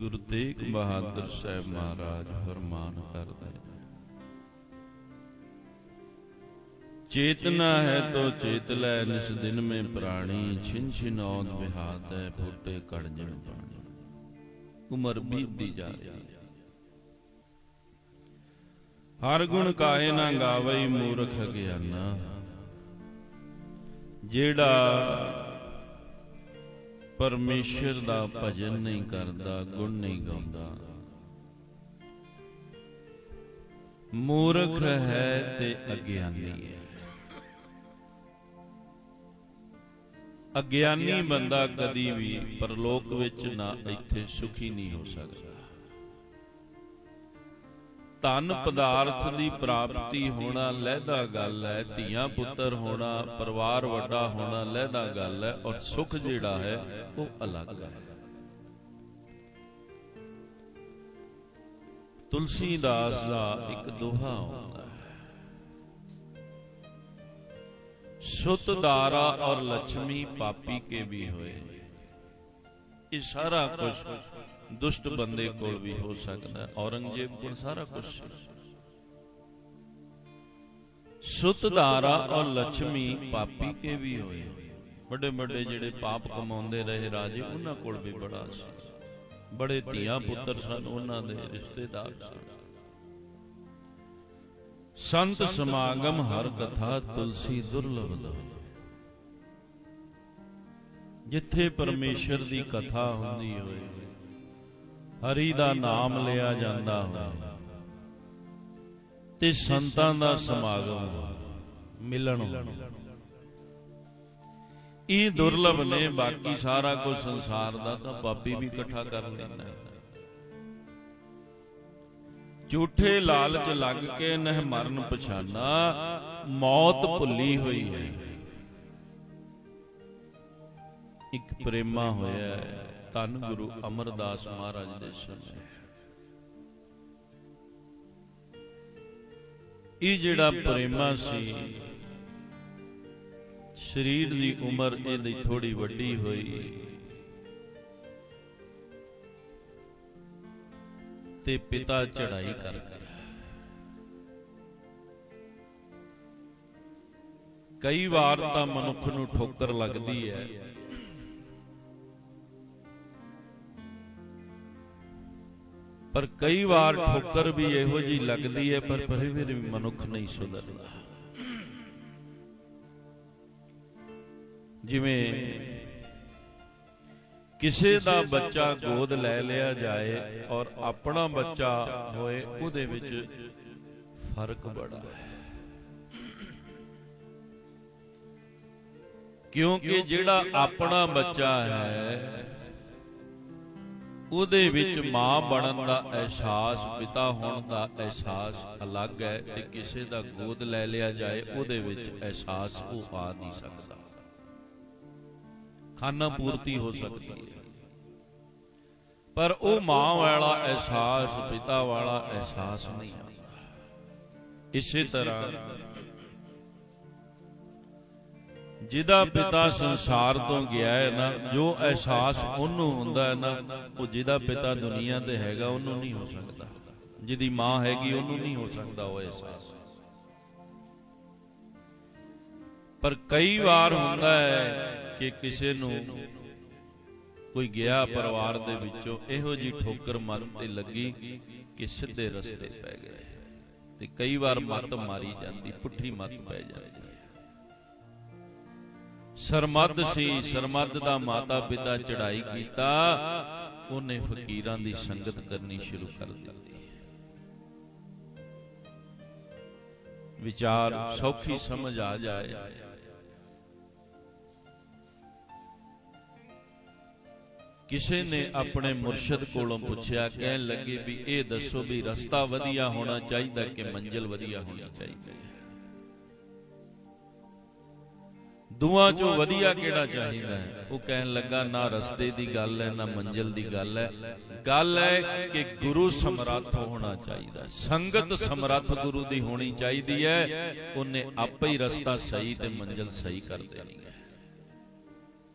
ਗੁਰੂ ਤੇਗ ਬਹਾਦਰ ਸਾਹਿਬ ਮਹਾਰਾਜ ਫਰਮਾਨ ਕਰਦੇ ਚੇਤਨਾ ਹੈ ਤੋ ਚੇਤ ਲੈ, ਨਿਸ ਦਿਨ ਮੇ ਪ੍ਰਾਣੀ, ਛਿਨ ਛਿਨੌਦ ਵਿਹਾਤ ਹੈ ਫੁੱਟੇ ਕੜ ਜਿਵੇਂ ਪਾਣੀ। ਉਮਰ ਬੀਤਦੀ ਜਾ ਰਹੀ ਹੈ। ਹਰ ਗੁਣ ਕਾਏ ਨਾ ਗਾਵਈ ਮੂਰਖ ਗਿਆਨਾ। ਜਿਹੜਾ ਪਰਮੇਸ਼ਰ ਦਾ ਭਜਨ ਨਹੀਂ ਕਰਦਾ, ਗੁਣ ਨਹੀਂ ਗਾਉਂਦਾ। ਮੂਰਖ ਹੈ ਤੇ ਅਗਿਆਨੀ ਹੈ। ਅਗਿਆਨੀ ਬੰਦਾ ਕਦੀ ਵੀ ਪਰਲੋਕ ਵਿੱਚ ਨਾ ਇੱਥੇ ਸੁਖੀ ਨਹੀਂ ਹੋ ਸਕਦਾ। ਧਨ ਪਦਾਰਥ ਦੀ ਪ੍ਰਾਪਤੀ ਹੋਣਾ ਲਹਿਦਾ ਗੱਲ ਹੈ, ਧੀਆਂ ਪੁੱਤਰ ਹੋਣਾ, ਪਰਿਵਾਰ ਵੱਡਾ ਹੋਣਾ ਲਹਿਦਾ ਗੱਲ ਹੈ, ਔਰ ਸੁਖ ਜਿਹੜਾ ਹੈ, ਉਹ ਅਲੱਗ ਹੈ। ਤੁਲਸੀਦਾਸ ਦਾ ਇੱਕ ਦੋਹਾ ਹੁੰਦਾ ਹੈ। ਸੁਤ ਦਾਰਾ ਔਰ ਲక్ష్ਮੀ ਪਾਪੀ ਕੇ ਵੀ ਹੋਏ। ਇਹ ਸਾਰਾ ਕੁਝ ਦੁਸ਼ਟ ਬੰਦੇ ਕੋਲ ਵੀ ਹੋ ਸਕਦਾ ਔਰੰਗਜ਼ੇਬ ਕੋਲ ਸਾਰਾ ਕੁਝ ਸੀ। ਸੁਤ ਔਰ ਲక్ష్ਮੀ ਪਾਪੀ ਕੇ ਵੀ ਹੋਏ। ਵੱਡੇ ਵੱਡੇ ਜਿਹੜੇ ਪਾਪ ਕਮਾਉਂਦੇ ਰਹੇ ਰਾਜੇ, ਉਹਨਾਂ ਕੋਲ ਵੀ ਬੜਾ ਸੀ। ਬੜੇ ਧੀਆਂ ਪੁੱਤਰ ਸਨ, ਉਹਨਾਂ ਦੇ ਰਿਸ਼ਤੇਦਾਰ ਸਨ। ਸੰਤ ਸਮਾਗਮ ਹਰ ਕਥਾ ਤੁਲਸੀ ਦੁਰਲਭ ਦੋ ਜਿੱਥੇ ਪਰਮੇਸ਼ਰ ਦੀ ਕਥਾ ਹੁੰਦੀ ਹੋਏ ਹਰੀ ਦਾ ਨਾਮ ਲਿਆ ਜਾਂਦਾ ਹੋਵੇ ਤੇ ਸੰਤਾਂ ਦਾ ਸਮਾਗਮ ਮਿਲਣ ਇਹ ਦੁਰਲਭ ਨੇ, ਬਾਕੀ ਸਾਰਾ ਕੁਝ ਸੰਸਾਰ ਦਾ ਤਾਂ ਪਾਪੀ ਵੀ ਇਕੱਠਾ ਕਰ ਲੈਂਦਾ ਝੂਠੇ ਲਾਲਚ ਲੱਗ ਕੇ ਨਹਿ ਮਰਨ ਪਛਾਨਾ, ਮੌਤ ਭੁੱਲੀ ਹੋਈ ਹੈ। ਇੱਕ ਪ੍ਰੇਮਾ ਹੋਇਆ ਹੈ। ਧੰਨ ਗੁਰੂ ਅਮਰਦਾਸ ਮਹਾਰਾਜ ਦੇ ਸਮੇਂ। ਇਹ ਜਿਹੜਾ ਪ੍ਰੇਮਾ ਸੀ, ਸਰੀਰ ਦੀ ਉਮਰ ਇਹਦੀ ਥੋੜੀ ਵੱਡੀ ਹੋਈ। ਤੇ ਪਿਤਾ ਚੜਾਈ ਕਰ ਗਿਆ। ਕਈ ਵਾਰ ਤਾਂ ਮਨੁੱਖ ਨੂੰ ਠੋਕਰ ਲੱਗਦੀ ਹੈ ਪਰ ਕਈ ਵਾਰ ਠੋਕਰ ਵੀ ਇਹੋ ਜੀ ਲੱਗਦੀ ਹੈ, ਪਰ ਫਿਰ ਵੀ ਮਨੁੱਖ ਨਹੀਂ ਸੁਧਰਦਾ। ਜਿਵੇਂ ਕਿਸੇ ਦਾ ਬੱਚਾ ਗੋਦ ਲੈ ਲਿਆ ਜਾਏ ਔਰ ਆਪਣਾ ਬੱਚਾ ਹੋਏ, ਉਹਦੇ ਵਿੱਚ ਫ਼ਰਕ ਬੜਾ ਹੈ। ਕਿਉਂਕਿ ਜਿਹੜਾ ਆਪਣਾ ਬੱਚਾ ਹੈ ਉਹਦੇ ਵਿੱਚ ਮਾਂ ਬਣਨ ਦਾ ਅਹਿਸਾਸ, ਪਿਤਾ ਹੋਣ ਦਾ ਅਹਿਸਾਸ ਅਲੱਗ ਹੈ ਤੇ ਕਿਸੇ ਦਾ ਗੋਦ ਲੈ ਲਿਆ ਜਾਏ, ਉਹਦੇ ਵਿੱਚ ਅਹਿਸਾਸ ਉਹ ਆ ਨਹੀਂ ਸਕਦਾ। ਖਾਨਾ ਪੂਰਤੀ ਹੋ ਸਕਦੀ ਹੈ। ਪਰ ਉਹ ਮਾਂ ਵਾਲਾ ਅਹਿਸਾਸ, ਪਿਤਾ ਵਾਲਾ ਅਹਿਸਾਸ ਨਹੀਂ ਆਉਂਦਾ। ਇਸੇ ਤਰ੍ਹਾਂ ਜਿਹਦਾ ਪਿਤਾ ਸੰਸਾਰ ਤੋਂ ਗਿਆ ਹੈ ਨਾ, ਜੋ ਅਹਿਸਾਸ ਉਹਨੂੰ ਹੁੰਦਾ ਹੈ ਨਾ, ਉਹ ਜਿਹਦਾ ਪਿਤਾ ਦੁਨੀਆ ਤੇ ਹੈਗਾ, ਉਹਨੂੰ ਨਹੀਂ ਹੋ ਸਕਦਾ। ਜਿਹਦੀ ਮਾਂ ਹੈਗੀ, ਉਹਨੂੰ ਨਹੀਂ ਹੋ ਸਕਦਾ ਉਹ ਅਹਿਸਾਸ। ਪਰ ਕਈ ਵਾਰ ਹੁੰਦਾ ਹੈ ਕਿ ਕਿਸੇ ਨੂੰ ਕੋਈ ਗਿਆ ਪਰਿਵਾਰ ਦੇ ਵਿੱਚੋਂ, ਇਹੋ ਜੀ ਠੋਕਰ ਮਨ ਤੇ ਲੱਗੀ ਕਿ ਸਿੱਧੇ ਰਸਤੇ ਪੈ ਗਏ। ਤੇ ਕਈ ਵਾਰ ਮੱਤ ਮਾਰੀ ਜਾਂਦੀ, ਪੁੱਠੀ ਮੱਤ ਪੈ ਜਾਂਦੀ। ਸਰਮੱਦ ਸੀ ਸਰਮੱਦ ਦਾ ਮਾਤਾ ਪਿਤਾ ਚੜਾਈ ਕੀਤਾ, ਉਹਨੇ ਫਕੀਰਾਂ ਦੀ ਸੰਗਤ ਕਰਨੀ ਸ਼ੁਰੂ ਕਰ ਦਿੱਤੀ। ਵਿਚਾਰ ਸੌਖੀ ਸਮਝ ਆ ਜਾਏ। ਕਿਸੇ ਨੇ ਆਪਣੇ ਮੁਰਸ਼ਿਦ ਕੋਲੋਂ ਪੁੱਛਿਆ, ਕਹਿਣ ਲੱਗੇ ਵੀ ਇਹ ਦੱਸੋ ਵੀ ਰਸਤਾ ਵਧੀਆ ਹੋਣਾ ਚਾਹੀਦਾ ਕਿ ਮੰਜ਼ਿਲ ਵਧੀਆ ਹੋਣੀ ਚਾਹੀਦੀ ਹੈ। ਦੋਵਾਂ ਚੋਂ ਵਧੀਆ ਕਿਹੜਾ ਚਾਹੀਦਾ ਹੈ? ਉਹ ਕਹਿਣ ਲੱਗਾ ਨਾ ਰਸਤੇ ਦੀ ਗੱਲ ਹੈ ਨਾ ਮੰਜ਼ਿਲ ਦੀ ਗੱਲ ਹੈ। ਗੱਲ ਹੈ। ਕਿ ਗੁਰੂ ਸਮਰੱਥ ਹੋਣਾ ਚਾਹੀਦਾ ਸੰਗਤ ਸਮਰੱਥ ਗੁਰੂ ਦੀ ਹੋਣੀ ਚਾਹੀਦੀ ਹੈ। ਉਹਨੇ ਆਪੇ ਹੀ ਰਸਤਾ ਸਹੀ ਤੇ ਮੰਜ਼ਿਲ ਸਹੀ ਕਰ ਦੇਣੀ ਹੈ।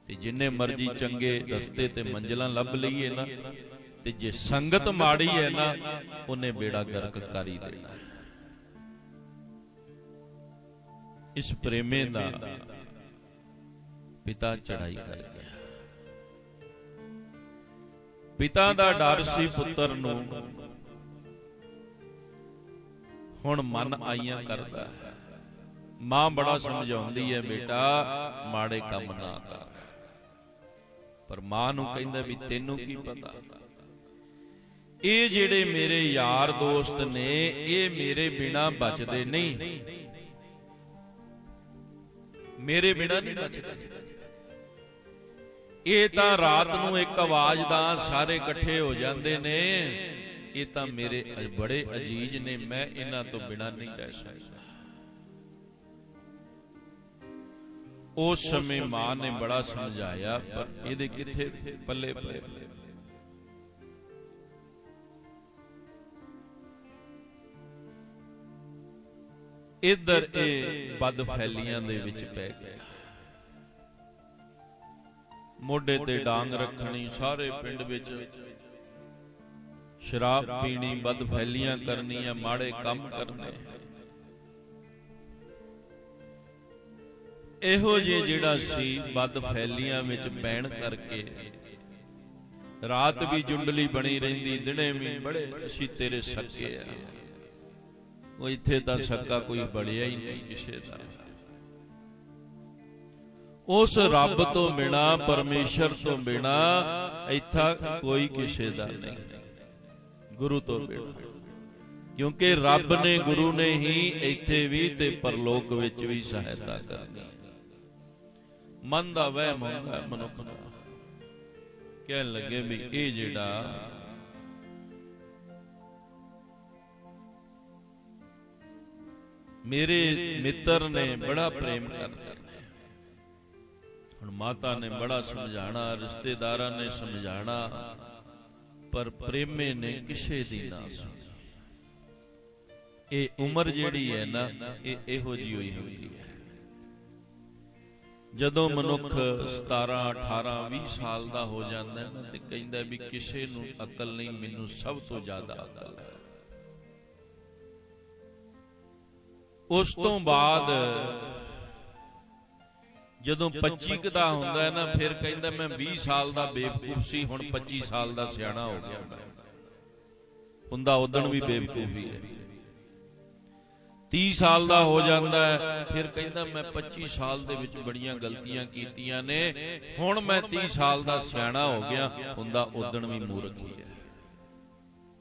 ਤੇ ਜਿੰਨੇ ਮਰਜ਼ੀ ਚੰਗੇ ਰਸਤੇ ਤੇ ਮੰਜ਼ਿਲਾਂ ਲੱਭ ਲਈਏ ਨਾ ਤੇ ਜੇ ਸੰਗਤ ਮਾੜੀ ਹੈ ਨਾ ਉਹਨੇ ਬੇੜਾ ਗਰਕ ਕਰ ਹੀ ਦੇਣਾ। ਇਸ ਪ੍ਰੇਮੇ ਦਾ ਪਿਤਾ ਚੜਾਈ ਕਰ ਗਿਆ ਪਿਤਾ ਦਾ ਡਰ ਸੀ ਪੁੱਤਰ ਨੂੰ। ਹੁਣ ਮਨ ਆਈਆਂ ਕਰਦਾ ਹੈ। ਮਾਂ ਬੜਾ ਸਮਝਾਉਂਦੀ ਹੈ, ਬੇਟਾ, ਮਾੜੇ ਕੰਮ ਨਾ ਕਰ। ਪਰ ਮਾਂ ਨੂੰ ਕਹਿੰਦਾ ਵੀ ਤੈਨੂੰ ਕੀ ਪਤਾ? ਇਹ ਜਿਹੜੇ ਮੇਰੇ ਯਾਰ ਦੋਸਤ ਨੇ, ਇਹ ਮੇਰੇ ਬਿਨਾ ਬਚਦੇ ਨਹੀਂ। ਮੇਰੇ ਬਿਨਾ ਨਹੀਂ ਬਚਦੇ। ਇਹ ਤਾਂ ਰਾਤ ਨੂੰ ਇੱਕ ਆਵਾਜ਼ ਦਾ ਸਾਰੇ ਇਕੱਠੇ ਹੋ ਜਾਂਦੇ ਨੇ। ਇਹ ਤਾਂ ਮੇਰੇ ਬੜੇ ਅਜੀਜ਼ ਨੇ, ਮੈਂ ਇਹਨਾਂ ਤੋਂ ਬਿਨਾ ਨਹੀਂ ਰਹਿ ਸਕਦਾ। ਉਸ ਸਮੇਂ ਮਾਂ ਨੇ ਬੜਾ ਸਮਝਾਇਆ, ਪਰ ਇਹਦੇ ਕਿੱਥੇ ਪੱਲੇ ਪਏ? ਇੱਧਰ ਇਹ ਬਦ ਫੈਲੀਆਂ ਦੇ ਵਿੱਚ ਪੈ ਗਿਆ। ਮੋਢੇ ਤੇ ਡਾਂਗ ਰੱਖਣੀ ਸਾਰੇ ਪਿੰਡ ਵਿੱਚ ਸ਼ਰਾਬ ਪੀਣੀ ਬਦ ਫੈਲੀਆਂ ਕਰਨੀਆਂ ਮਾੜੇ ਕੰਮ ਕਰਨੇ। ਇਹੋ ਜੇ ਜਿਹੜਾ ਸੀ ਬਦ ਫੈਲੀਆਂ ਵਿੱਚ ਪੈਣ ਕਰਕੇ। ਰਾਤ ਵੀ ਜੁੰਡਲੀ ਬਣੀ ਰਹਿੰਦੀ ਦਿਨੇ ਵੀ ਬੜੇ ਅਸੀਂ ਤੇਰੇ ਸੱਕੇ ਆ। ਉਹ ਇੱਥੇ ਤਾਂ ਸੱਕਾ ਕੋਈ ਬੜਿਆ ਹੀ ਨਹੀਂ ਕਿਸੇ ਦਾ। ਉਸ ਰੱਬ ਤੋਂ ਬਿਨਾ, ਪਰਮੇਸ਼ਰ ਤੋਂ ਬਿਨਾ ਇੱਥਾ ਕੋਈ ਕਿਸੇ ਦਾ ਨਹੀਂ। ਗੁਰੂ ਤੋਂ ਬਿਨਾ। ਕਿਉਂਕਿ ਰੱਬ ਨੇ ਗੁਰੂ ਨੇ ਹੀ ਇੱਥੇ ਵੀ ਤੇ ਪਰਲੋਕ ਵਿੱਚ ਵੀ ਸਹਾਇਤਾ ਕਰਨੀ ਮਨ ਦਾ ਵਹਿਮ ਹੁੰਦਾ ਮਨੁੱਖ ਦਾ। ਕਹਿਣ ਲੱਗੇ ਵੀ ਇਹ ਜਿਹੜਾ ਮੇਰੇ ਮਿੱਤਰ ਨੇ ਬੜਾ ਪ੍ਰੇਮ ਕਰਦਾ ਹੁਣ ਮਾਤਾ ਨੇ ਬੜਾ ਸਮਝਾਣਾ, ਰਿਸ਼ਤੇਦਾਰਾਂ ਨੇ ਸਮਝਾਣਾ, ਪਰ ਪ੍ਰੇਮੇ ਨੇ ਕਿਸੇ ਦੀ ਨਾ ਸੁਣੀ ਇਹ ਉਮਰ ਜਿਹੜੀ ਹੈ ਨਾ, ਇਹ ਇਹੋ ਜਿਹੀ ਹੋਈ ਹੁੰਦੀ ਹੈ। ਜਦੋਂ ਮਨੁੱਖ 17 18 20 ਸਾਲ ਦਾ ਹੋ ਜਾਂਦਾ ਹੈ ਤੇ ਕਹਿੰਦਾ ਵੀ ਕਿਸੇ ਨੂੰ ਅਕਲ ਨਹੀਂ, ਮੈਨੂੰ ਸਭ ਤੋਂ ਜ਼ਿਆਦਾ ਅਕਲ ਹੈ। ਉਸ ਤੋਂ ਬਾਅਦ ਜਦੋਂ 25 ਕੁ ਦਾ ਹੁੰਦਾ ਹੈ ਨਾ ਫਿਰ ਕਹਿੰਦਾ ਮੈਂ 20 ਸਾਲ ਦਾ ਬੇਵਕੂਫ ਸੀ ਹੁਣ 25 ਸਾਲ ਦਾ ਸਿਆਣਾ ਹੋ ਗਿਆ ਮੈਂ। ਹੁੰਦਾ ਉਦਣ ਵੀ ਬੇਵਕੂਫੀ ਹੈ 30 ਸਾਲ ਦਾ ਹੋ ਜਾਂਦਾ ਹੈ ਫਿਰ ਕਹਿੰਦਾ ਮੈਂ 25 ਸਾਲ ਦੇ ਵਿੱਚ ਬੜੀਆਂ ਗਲਤੀਆਂ ਕੀਤੀਆਂ ਨੇ ਹੁਣ ਮੈਂ 30 ਸਾਲ ਦਾ ਸਿਆਣਾ ਹੋ ਗਿਆ ਹੁੰਦਾ ਉਦਣ ਵੀ ਮੂਰਖ ਹੀ ਹੈ।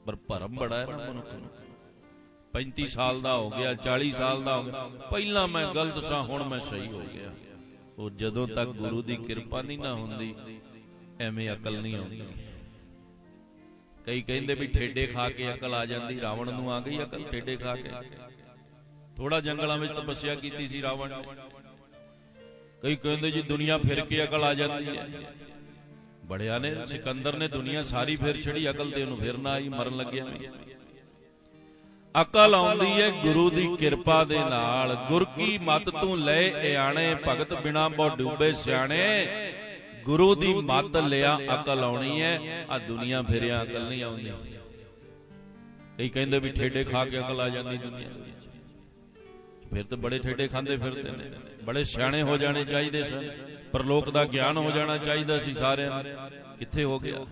ਪਰ ਭਰਮ ਬੜਾ ਹੈ ਨਾ ਮਨੁੱਖ ਨੂੰ। 35 ਸਾਲ ਦਾ ਹੋ ਗਿਆ 40 ਸਾਲ ਦਾ ਹੋ ਗਿਆ ਪਹਿਲਾਂ ਮੈਂ ਗਲਤ ਸਾਂ ਹੁਣ ਮੈਂ ਸਹੀ ਹੋ ਗਿਆ। ਉਹ ਜਦੋਂ ਤੱਕ ਗੁਰੂ ਦੀ ਕਿਰਪਾ ਨਹੀਂ ਨਾ ਹੁੰਦੀ, ਐਵੇਂ ਅਕਲ ਨਹੀਂ ਆਉਂਦੀ। ਕਈ ਕਹਿੰਦੇ ਵੀ ਠੇਡੇ ਖਾ ਕੇ ਅਕਲ ਆ ਜਾਂਦੀ, ਰਾਵਣ ਨੂੰ ਆ ਗਈ ਅਕਲ ਠੇਡੇ ਖਾ ਕੇ। ਥੋੜਾ ਜੰਗਲਾਂ ਵਿੱਚ ਤਪੱਸਿਆ ਕੀਤੀ ਸੀ ਰਾਵਣ ਨੇ। ਕਈ ਕਹਿੰਦੇ ਜੀ ਦੁਨੀਆ ਫਿਰ ਕੇ ਅਕਲ ਆ ਜਾਂਦੀ ਹੈ। ਬੜਿਆ ਨੇ, ਸਿਕੰਦਰ ਨੇ ਦੁਨੀਆ ਸਾਰੀ ਫਿਰ ਛੜੀ ਅਕਲ ਤੇ ਉਹਨੂੰ ਫਿਰ ਨਾ ਆਈ, ਮਰਨ ਲੱਗਿਆ ਅਕਲ ਆਉਂਦੀ ਹੈ ਗੁਰੂ ਦੀ ਕਿਰਪਾ ਦੇ ਨਾਲ। ਗੁਰ ਕੀ ਮਤ ਤੂੰ ਲੈ ਇਆਣੇ? ਭਗਤ ਬਿਨਾ ਬੋ ਡੂਬੇ ਸਿਆਣੇ। ਗੁਰੂ ਦੀ ਮੱਤ ਲਿਆ ਅਕਲ ਆਉਣੀ ਹੈ ਆ ਦੁਨੀਆ ਫਿਰਿਆ ਅਕਲ ਨਹੀਂ ਆਉਂਦੀ। ਕਈ ਕਹਿੰਦੇ ਵੀ ਠੇਡੇ ਖਾ ਕੇ ਅਕਲ ਆ ਜਾਂਦੀ ਦੁਨੀਆ ਫਿਰ ਤਾਂ ਬੜੇ ਠੇਡੇ ਖਾਂਦੇ ਫਿਰਦੇ ਨੇ। ਬੜੇ ਸਿਆਣੇ ਹੋ ਜਾਣੇ ਚਾਹੀਦੇ ਸਨ। ਪਰਲੋਕ ਦਾ ਗਿਆਨ ਹੋ ਜਾਣਾ ਚਾਹੀਦਾ ਸੀ ਸਾਰਿਆਂ ਨੂੰ। ਕਿੱਥੇ ਹੋ ਗਿਆ?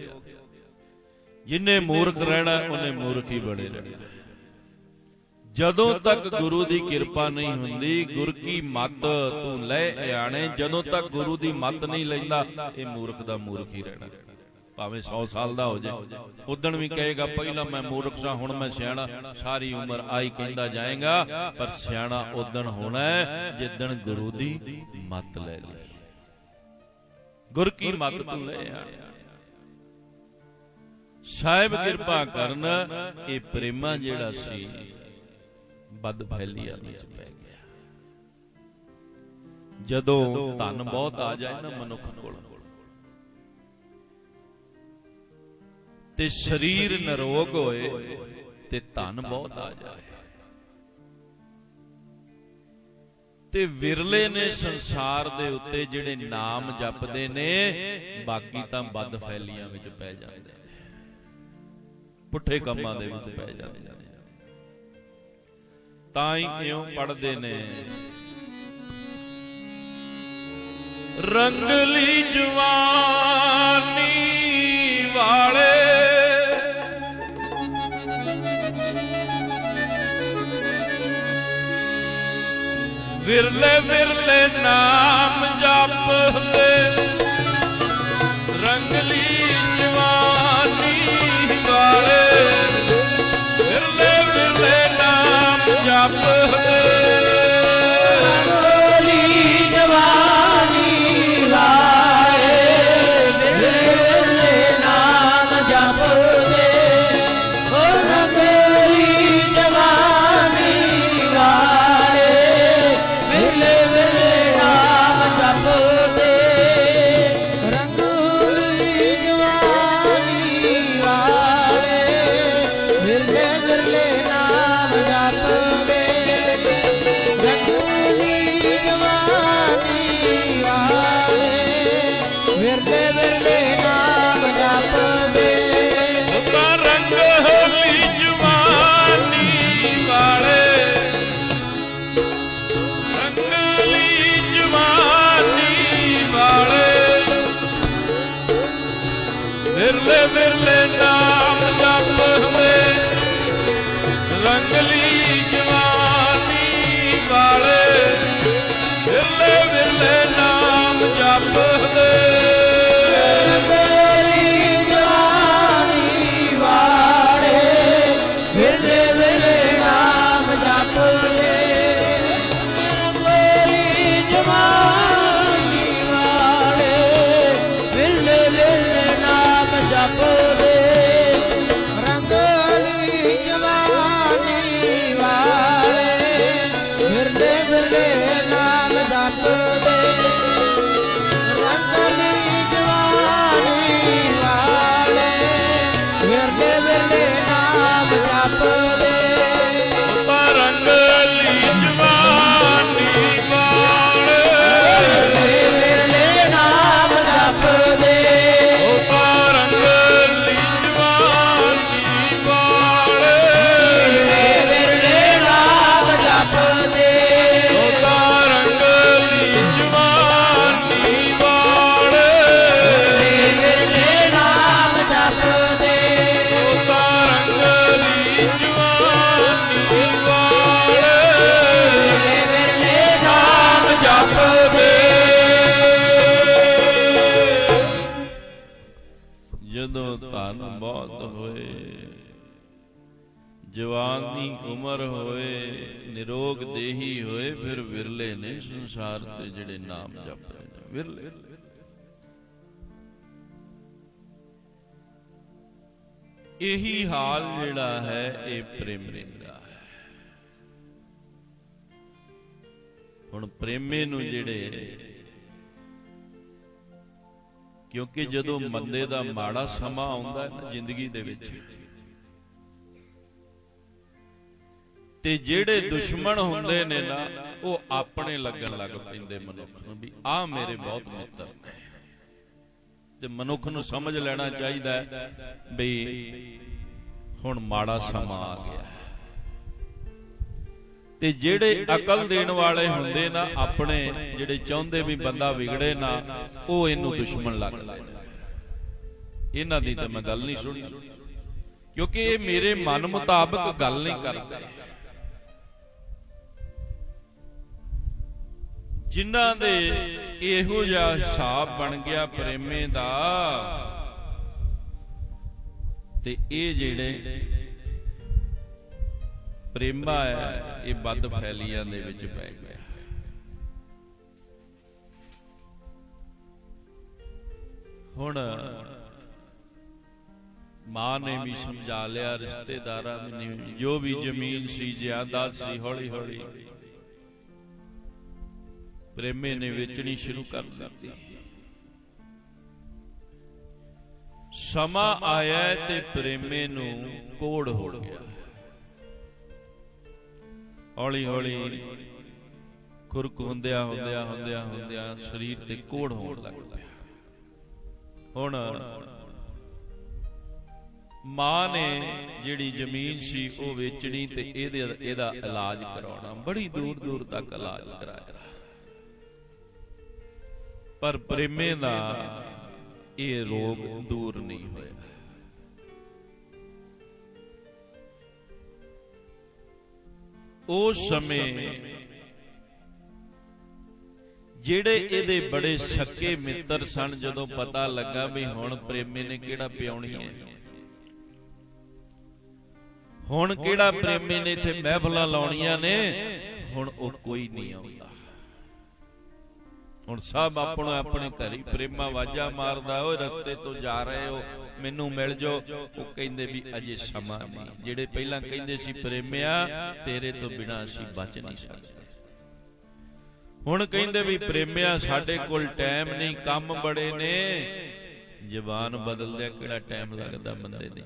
ਜਿੰਨੇ ਮੂਰਖ ਰਹਿਣਾ, ਉਹਨੇ ਮੂਰਖ ਹੀ ਬਣੇ ਰਹਿਣਾ। ਜਦੋਂ ਤੱਕ ਗੁਰੂ ਦੀ ਕਿਰਪਾ ਨਹੀਂ ਹੁੰਦੀ ਗੁਰ ਕੀ ਮੱਤ ਤੂੰ ਲੈ ਆਣੇ ਜਦੋਂ ਤੱਕ ਗੁਰੂ ਦੀ ਮੱਤ ਨਹੀਂ ਲੈਂਦਾ ਇਹ ਮੂਰਖ ਦਾ ਮੂਰਖ ਹੀ ਰਹਿਣਾ। ਭਾਵੇਂ 100 ਸਾਲ ਦਾ ਹੋ ਜਾਏ ਉਦਣ ਵੀ ਕਹੇਗਾ ਪਹਿਲਾਂ ਮੈਂ ਮੂਰਖ ਸਾਂ ਹੁਣ ਮੈਂ ਸਿਆਣਾ। ਸਾਰੀ ਉਮਰ ਆਈ ਕਹਿੰਦਾ ਜਾਏਗਾ ਪਰ ਸਿਆਣਾ ਉਦਣ ਹੋਣਾ ਜਿੱਦਣ ਗੁਰੂ ਦੀ ਮੱਤ ਲੈ ਲਈ ਗੁਰ ਕੀ ਮੱਤ ਤੂੰ ਲੈ ਆਣੇ? ਸਾਹਿਬ ਕਿਰਪਾ ਕਰਨ ਇਹ ਪ੍ਰੇਮਾ ਜਿਹੜਾ ਸੀ। ਬਦ ਵਿੱਚ ਪੈ ਗਿਆ। ਜਦੋਂ ਧਨ ਬਹੁਤ ਆ ਜਾਏ ਨਾ ਮਨੁੱਖ ਕੋਲ। ਤੇ ਸਰੀਰ ਨਿਰੋਗ ਹੋਏ ਤੇ ਧਨ ਬਹੁਤ ਆ ਜਾਏ। ਤੇ ਵਿਰਲੇ ਨੇ ਸੰਸਾਰ ਦੇ ਉੱਤੇ ਜਿਹੜੇ ਨਾਮ ਜਪਦੇ ਨੇ ਬਾਕੀ ਤਾਂ ਬਦ ਫੈਲੀਆਂ ਵਿੱਚ ਪੈ ਜਾਂਦੇ ਨੇ। ਪੁੱਠੇ ਕੰਮਾਂ ਦੇ ਵਿੱਚ ਪੈ ਜਾਂਦੇ ਨੇ। ਤਾਂ ਹੀ ਕਿਉਂ ਪੜਦੇ ਨੇ। ਰੰਗਲੀ ਜਵਾਨੀ ਵਾਲੇ। ਵਿਰਲੇ ਵਿਰਲੇ ਨਾਮ ਜਵਾਨ ਦੀ ਉਮਰ ਹੋਏ, ਨਿਰੋਗ ਦੇਹੀ ਹੋਏ, ਫਿਰ ਵਿਰਲੇ ਨੇ ਸੰਸਾਰ ਤੇ ਜਿਹੜੇ ਨਾਮ ਜਪ ਨੇ, ਵਿਰਲੇ। ਇਹੀ ਹਾਲ ਜਿਹੜਾ ਹੈ, ਇਹ ਪ੍ਰੇਮੀ ਦਾ ਹੈ। ਹੁਣ ਪ੍ਰੇਮੇ ਨੂੰ ਜਿਹੜੇ ਕਿਉਂਕਿ ਜਦੋਂ ਬੰਦੇ ਦਾ ਮਾੜਾ ਸਮਾਂ ਆਉਂਦਾ ਹੈ ਨਾ ਜ਼ਿੰਦਗੀ ਦੇ ਵਿੱਚ ਤੇ ਜਿਹੜੇ ਦੁਸ਼ਮਣ ਹੁੰਦੇ ਨੇ ਨਾ, ਉਹ ਆਪਣੇ ਲੱਗਣ ਲੱਗ ਪੈਂਦੇ ਮਨੁੱਖ ਨੂੰ ਵੀ ਆਹ ਮੇਰੇ ਬਹੁਤ ਮਿੱਤਰ ਨੇ। ਤੇ ਮਨੁੱਖ ਨੂੰ ਸਮਝ ਲੈਣਾ ਚਾਹੀਦਾ ਹੈ ਵੀ ਹੁਣ ਮਾੜਾ ਸਮਾਂ ਆ ਗਿਆ ਤੇ ਜਿਹੜੇ ਅਕਲ ਦੇਣ ਵਾਲੇ ਹੁੰਦੇ ਨਾ, ਆਪਣੇ ਜਿਹੜੇ ਚਾਹੁੰਦੇ ਵੀ ਬੰਦਾ ਵਿਗੜੇ ਨਾ, ਉਹ ਇਹਨੂੰ ਦੁਸ਼ਮਣ ਲੱਗਦੇ ਨੇ। ਇਹਨਾਂ ਦੀ ਤਾਂ ਮੈਂ ਗੱਲ ਨਹੀਂ ਸੁਣੀ ਕਿਉਂਕਿ ਇਹ ਮੇਰੇ ਮਨ ਮੁਤਾਬਕ ਗੱਲ ਨਹੀਂ ਕਰਦੇ। ਜਿਨ੍ਹਾਂ ਦੇ ਇਹੋ ਜਿਹਾ ਹਿਸਾਬ ਬਣ ਗਿਆ ਪ੍ਰੇਮੇ ਦਾ, ਤੇ ਇਹ ਜਿਹੜੇ ਪ੍ਰੇਮਾ ਹੈ, ਇਹ ਵੱਧ ਫੈਲੀਆਂ ਦੇ ਵਿੱਚ ਪੈ ਗਿਆ ਹੁਣ ਮਾਂ ਨੇ ਵੀ ਸਮਝਾ ਲਿਆ, ਰਿਸ਼ਤੇਦਾਰਾਂ ਨੇ ਜੋ ਵੀ ਜ਼ਮੀਨ ਸੀ ਜਾਇਦਾਦ ਸੀ ਹੌਲੀ ਹੌਲੀ ਪ੍ਰੇਮੇ ਨੇ ਵੇਚਣੀ ਸ਼ੁਰੂ ਕਰ ਦਿੱਤੀ। ਸਮਾਂ ਆਇਆ ਤੇ ਪ੍ਰੇਮੇ ਨੂੰ ਕੋੜ ਹੋ ਗਿਆ। ਹੌਲੀ ਹੌਲੀ ਖੁਰਕ ਹੁੰਦਿਆਂ ਹੁੰਦਿਆਂ ਹੁੰਦਿਆਂ ਹੁੰਦਿਆਂ ਸਰੀਰ ਤੇ ਕੋੜ ਹੋਣ ਲੱਗ ਪਿਆ। ਹੁਣ ਮਾਂ ਨੇ ਜਿਹੜੀ ਜ਼ਮੀਨ ਸੀ ਉਹ ਵੇਚਣੀ ਤੇ ਇਹਦੇ, ਇਹਦਾ ਇਲਾਜ ਕਰਾਉਣਾ। ਬੜੀ ਦੂਰ ਦੂਰ ਤੱਕ ਇਲਾਜ ਕਰਾਇਆ। ਪਰ ਪ੍ਰੇਮੇ ਦਾ ਇਹ ਰੋਗ ਦੂਰ ਨਹੀਂ ਹੋਇਆ। ਉਸ ਸਮੇਂ ਜਿਹੜੇ ਇਹਦੇ ਬੜੇ ਸੱਕੇ ਮਿੱਤਰ ਸਨ ਜਦੋਂ ਪਤਾ ਲੱਗਾ ਵੀ ਹੁਣ ਪ੍ਰੇਮੇ ਨੇ ਕਿਹੜਾ ਪਿਆਉਣੀ ਹੈ। ਹੁਣ ਕਿਹੜਾ ਪ੍ਰੇਮੇ ਨੇ ਇੱਥੇ ਮਹਿਫਲਾਂ ਲਾਉਣੀਆਂ ਨੇ? ਹੁਣ ਉਹ ਕੋਈ ਨਹੀਂ ਆਉਂਦਾ। ਹੁਣ ਸਭ ਆਪਣੋ ਆਪਣੇ ਘਰ ਹੀ ਪ੍ਰੇਮਾ ਵਾਜਾ ਮਾਰਦਾ ਓਏ, ਰਸਤੇ ਤੋਂ ਜਾ ਰਹੇ ਹੋ, ਮੈਨੂੰ ਮਿਲ ਜੋ ਉਹ ਕਹਿੰਦੇ ਵੀ ਅਜੇ ਸਮਾਂ ਨਹੀਂ। ਜਿਹੜੇ ਪਹਿਲਾਂ ਕਹਿੰਦੇ ਸੀ ਪ੍ਰੇਮਿਆ, ਤੇਰੇ ਤੋਂ ਬਿਨਾ ਅਸੀਂ ਬਚ ਨਹੀਂ ਸਕਦੇ। ਹੁਣ ਕਹਿੰਦੇ ਵੀ ਪ੍ਰੇਮਿਆ, ਸਾਡੇ ਕੋਲ ਟਾਈਮ ਨਹੀਂ, ਕੰਮ ਬੜੇ ਨੇ। ਜ਼ਬਾਨ ਬਦਲਦਿਆਂ ਕਿਹੜਾ ਟਾਈਮ ਲੱਗਦਾ ਬੰਦੇ ਦੇ?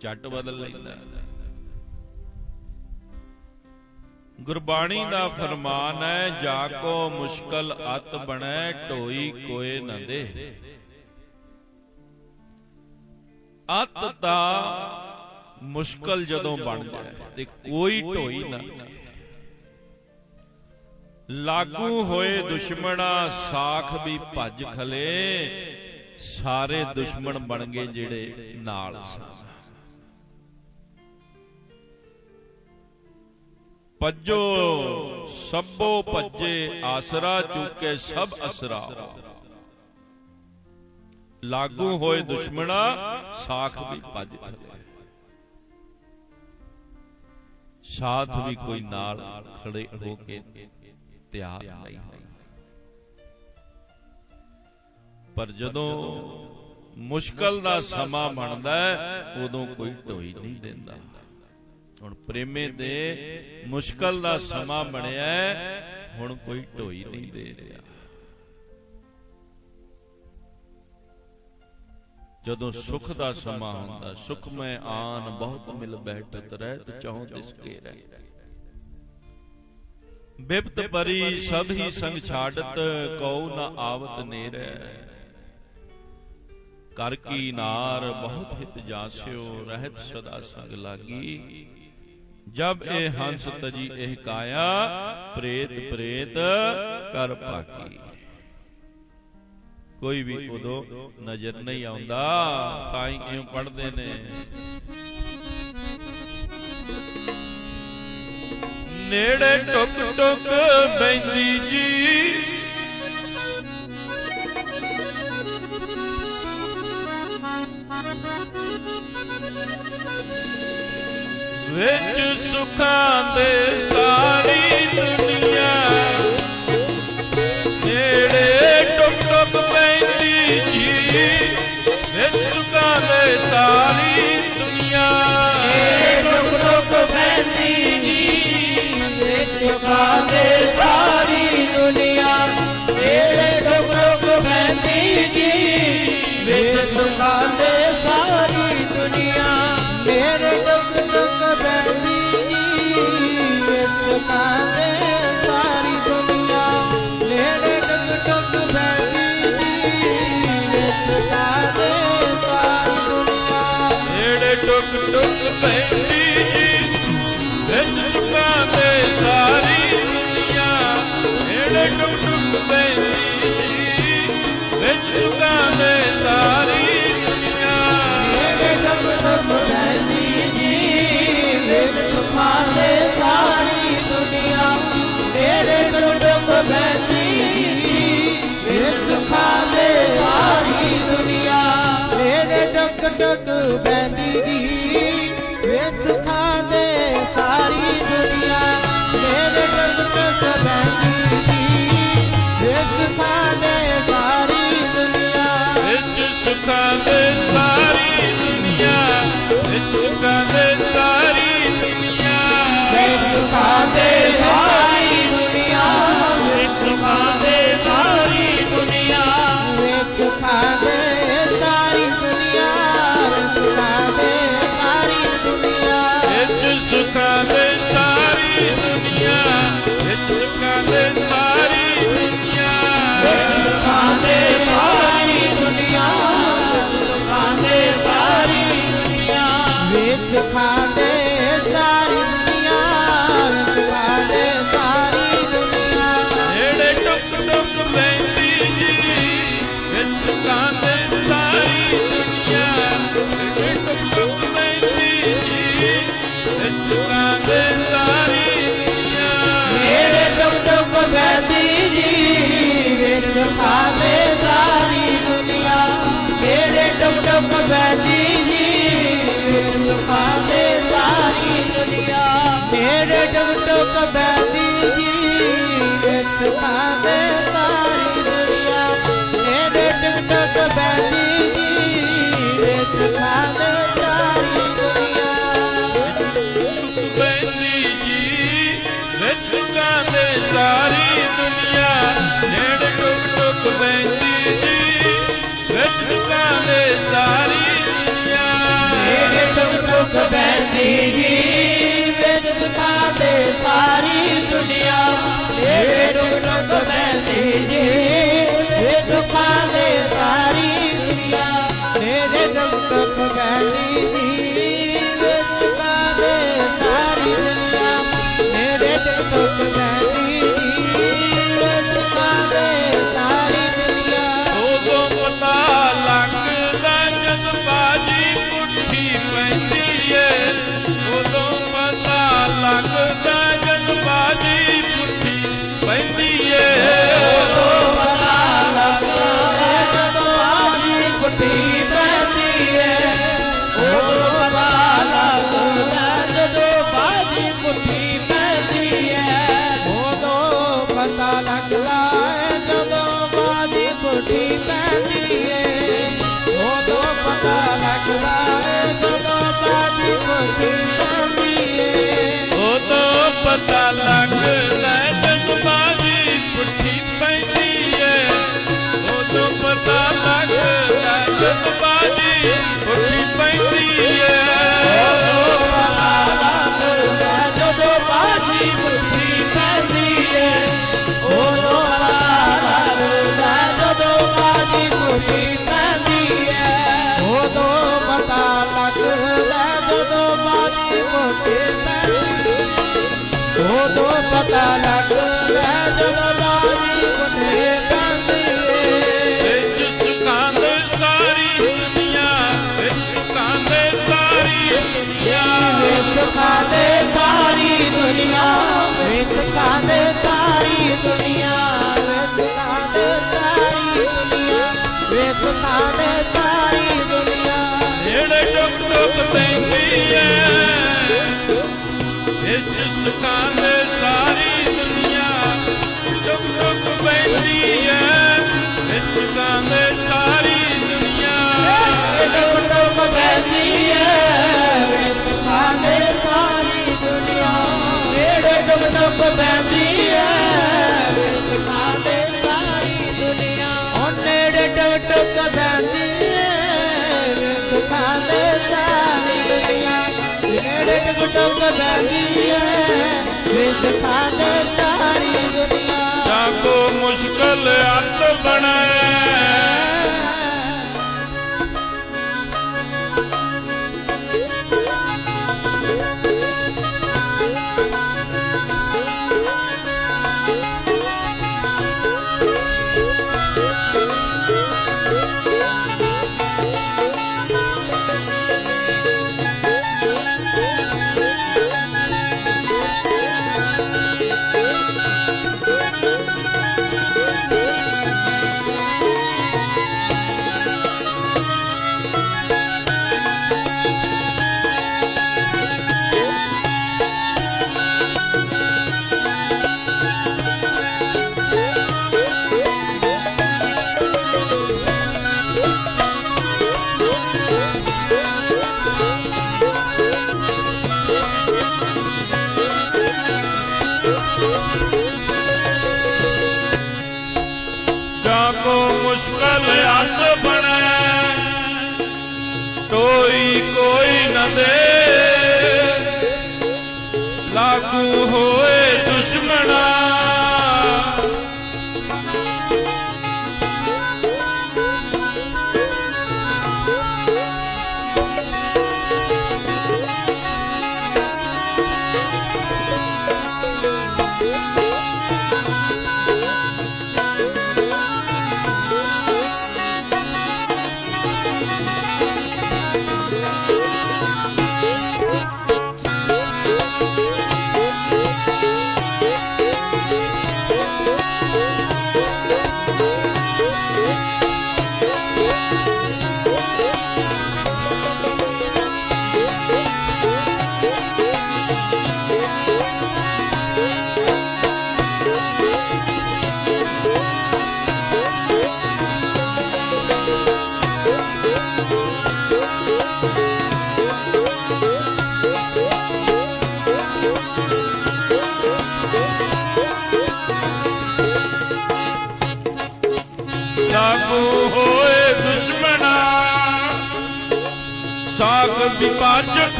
ਝੱਟ ਬਦਲ ਲੈਂਦਾ। ਗੁਰਬਾਣੀ ਦਾ ਫਰਮਾਨ ਹੈ ਜਾ ਕੋ ਮੁਸ਼ਕਲ ਅਤ ਬਣੈ ਢੋਈ ਕੋਏ ਨਾ ਦੇ। ਅਤ ਦਾ ਮੁਸ਼ਕਲ ਜਦੋਂ ਬਣ ਜਾਏ ਤੇ ਕੋਈ ਢੋਈ ਨਾ ਲਾਗੂ ਹੋਏ ਦੁਸ਼ਮਣਾ ਸਾਖ ਵੀ ਭੱਜ ਖਲੇ। ਸਾਰੇ ਦੁਸ਼ਮਣ ਬਣ ਗਏ ਜਿਹੜੇ ਨਾਲ ਸਨ ਭੱਜੋ, ਸਭੋ ਭੱਜੇ, ਆਸਰਾ ਚੁੱਕੇ ਸਭ ਅਸਰਾ। ਲਾਗੂ ਹੋਏ ਦੁਸ਼ਮਣਾ, ਸਾਖ ਵੀ ਭੱਜ ਖਲੇ ਸਾਥ ਵੀ ਕੋਈ ਨਾਲ ਖੜੇ ਹੋ ਕੇ ਤਿਆਰ ਨਹੀਂ ਪਰ ਜਦੋਂ ਮੁਸ਼ਕਲ ਦਾ ਸਮਾਂ ਬਣਦਾ ਉਦੋਂ ਕੋਈ ਢੋਈ ਨਹੀਂ ਦਿੰਦਾ। ਹੁਣ ਪ੍ਰੇਮੇ ਦੇ ਮੁਸ਼ਕਲ ਦਾ ਸਮਾਂ ਬਣਿਆ ਹੁਣ ਕੋਈ ਢੋਈ ਨਹੀਂ ਦੇ ਰਿਹਾ। ਜਦੋਂ ਸੁਖ ਦਾ ਸਮਾਂ ਹੁੰਦਾ ਸੁਖ ਮੈਂ ਆਨ, ਬਹੁਤ ਮਿਲ ਬੈਠਤ, ਰਹਿਤ ਚਾਹੋ ਤਿਸ ਕੇ ਰਹਿ ਬਿਪਤ ਪਰੀ ਸਭ ਹੀ ਸੰਗ ਛਾੜਤ, ਕਉ ਨ ਆਵਤ ਨੇਰੈ। ਕਰ ਕੀ ਨਾਰ, ਬਹੁਤ ਹਿਤ ਜਾਸਿਓ, ਰਹਿਤ ਸਦਾ ਸੰਗ ਲਾਗੀ। ਜਬ ਇਹ ਹੰਸ ਤਜੀ ਇਹ ਕਾਇਆ ਪ੍ਰੇਤ ਪ੍ਰੇਤ ਕਰ ਭਾਗੀ ਕੋਈ ਵੀ ਉਦੋਂ ਨਜ਼ਰ ਨਹੀਂ ਆਉਂਦਾ ਤਾਂ ਹੀ ਕਿਉਂ ਪੜਦੇ ਨੇ? ਨੇੜੇ ਟੁਕ ਟੁਕ ਬੈਂਦੀ ਜੀ। ਵਿੱਚ ਸੁਖਾਂ ਦੇ ਸਾਰੀ ਦੁਨੀਆ ਟਕ ਟੁੱਟ ਟੁੱਟ ਬੈਠੀ ਜੀ से सारी दुनिया ਸਭ ਰਹਿੰਦੀ ਹੈ ਵਿੱਚ ਖਾਦੇ ਸਾਰੀ ਦੁਨੀਆ। ਜਾ ਕੋ ਮੁਸ਼ਕਲ ਅੱਤ ਬਣਾ Father.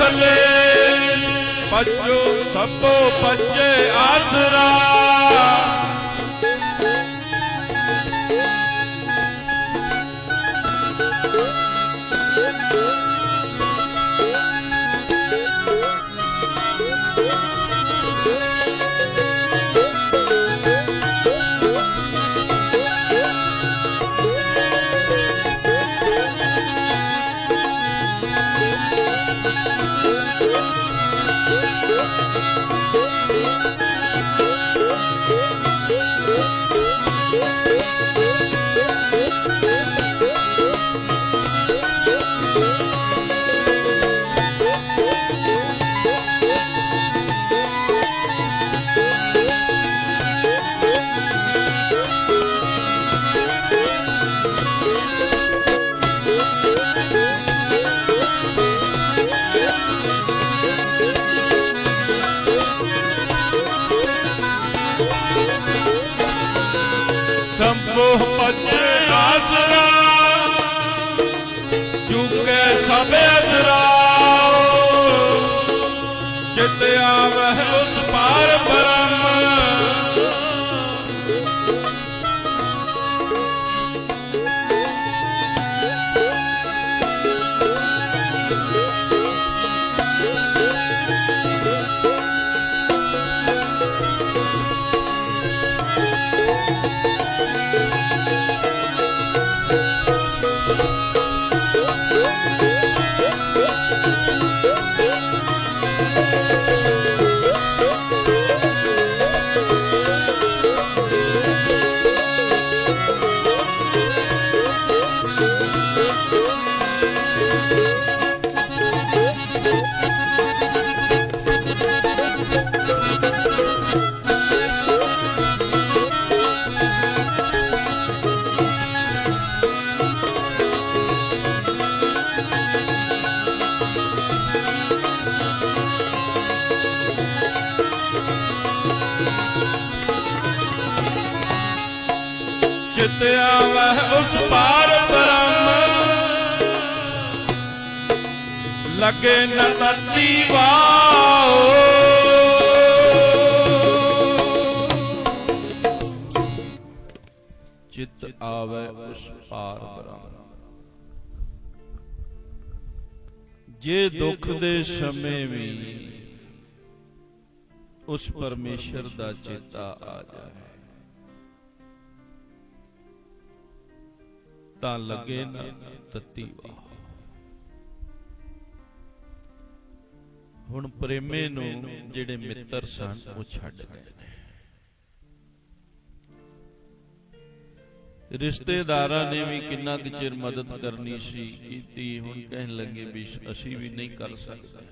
ਚੱਲੇ ਭਜੋ ਸਭੋ ਭਜੇ ਆਸਰਾ। ਚਿਤ ਆਵਹਿ ਉਸ ਪਾਰ ਬ੍ਰਹਮ। ਲਗੇ ਨ ਤਤੀ ਵਾਓ। ਚਿਤ ਆਵੈ ਉਸ ਪਾਰ ਬ੍ਰਹਮ। ਜੇ ਦੁੱਖ ਦੇ ਸਮੇਂ ਵੀ ਉਸ ਪਰਮੇਸ਼ਰ ਦਾ ਚੇਤਾ ਆ ਜਾਏ। ਤਾਂ ਲੱਗੇ ਨਾ ਤਤੀ ਵਾਹ। ਹੁਣ ਪ੍ਰੇਮੇ ਨੂੰ ਜਿਹੜੇ ਮਿੱਤਰ ਸਨ, ਉਹ ਛੱਡ ਗਏ ਨੇ। ਰਿਸ਼ਤੇਦਾਰਾਂ ਨੇ ਵੀ ਕਿੰਨਾ ਕੁ ਚਿਰ ਮਦਦ ਕਰਨੀ ਸੀ, ਕੀਤੀ, ਹੁਣ ਕਹਿਣ ਲੱਗੇ ਵੀ ਅਸੀਂ ਵੀ ਨਹੀਂ ਕਰ ਸਕਦੇ।